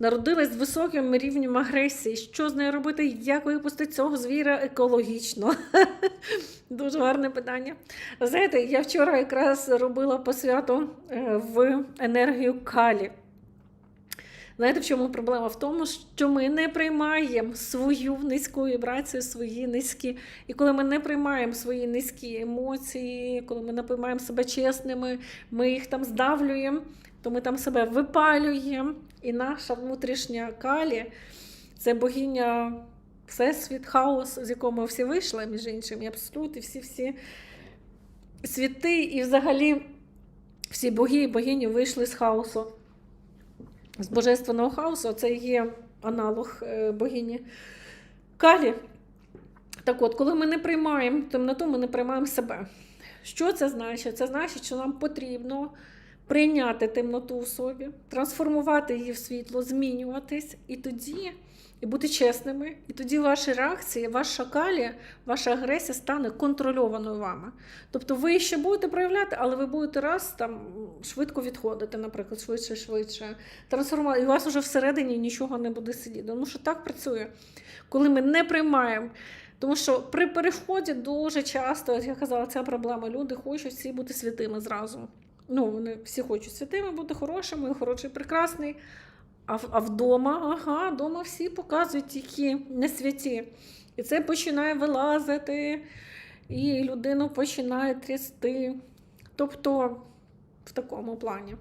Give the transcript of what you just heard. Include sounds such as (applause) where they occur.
народилась з високим рівнем агресії. Що з нею робити? Як випустити цього звіра екологічно? (laughs) Дуже гарне питання. Знаєте, я вчора якраз робила посвяту е, в енергію калі. Знаєте, в чому проблема? В тому, що ми не приймаємо свою низьку вібрацію, свої низькі. І коли ми не приймаємо свої низькі емоції, коли ми не приймаємо себе чесними, ми їх там здавлюємо, то ми там себе випалюємо. І наша внутрішня калі це богиня Всесвіт, хаос, з якого ми всі вийшли, між іншим, і абсолют, і всі-всі світи, і взагалі всі боги і богині вийшли з хаосу з божественного хаосу, це є аналог е, богині Калі. Так от, коли ми не приймаємо темноту, ми не приймаємо себе. Що це значить? Це значить, що нам потрібно прийняти темноту у собі, трансформувати її в світло, змінюватись, і тоді і бути чесними. І тоді ваші реакції, ваша калі, ваша агресія стане контрольованою вами. Тобто ви ще будете проявляти, але ви будете раз там швидко відходити, наприклад, швидше, швидше. Трансформувати. І у вас вже всередині нічого не буде сидіти. Ну що так працює, коли ми не приймаємо. Тому що при переході дуже часто, як я казала, ця проблема. Люди хочуть всі бути святими зразу. Ну, вони всі хочуть святими бути хорошими, хороший, прекрасний. А, а вдома, ага, вдома всі показують, які не святі. І це починає вилазити, і людину починає трясти. Тобто в такому плані.